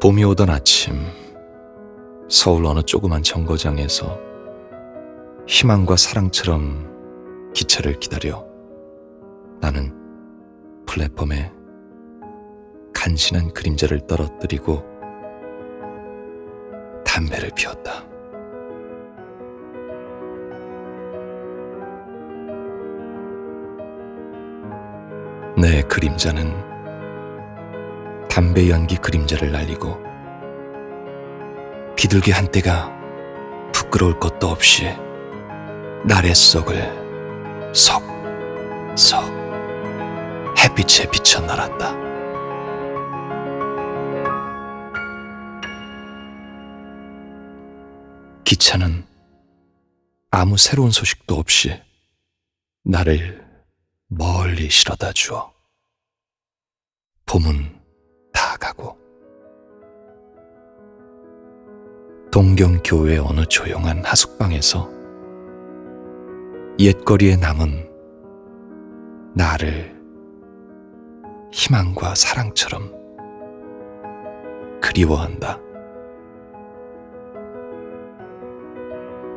봄이 오던 아침, 서울 어느 조그만 정거장에서 희망과 사랑처럼 기차를 기다려 나는 플랫폼에 간신한 그림자를 떨어뜨리고 담배를 피웠다. 내 그림자는 담배 연기 그림자를 날리고 비둘기 한때가 부끄러울 것도 없이 나래 속을 속속 햇빛에 비쳐 날았다. 기차는 아무 새로운 소식도 없이 나를 멀리 실어다 주어 봄은 동경 교회 어느 조용한 하숙방에서 옛거리에 남은 나를 희망과 사랑처럼 그리워한다.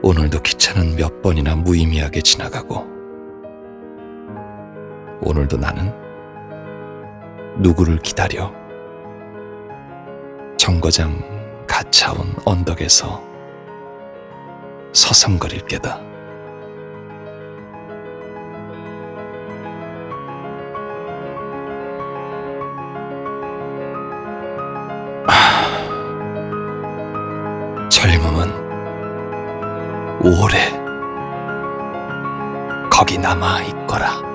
오늘도 기차는 몇 번이나 무의미하게 지나가고 오늘도 나는 누구를 기다려 정거장 가차운 언덕에서 서성거릴 게다. 아, 젊음은 오래 거기 남아 있거라.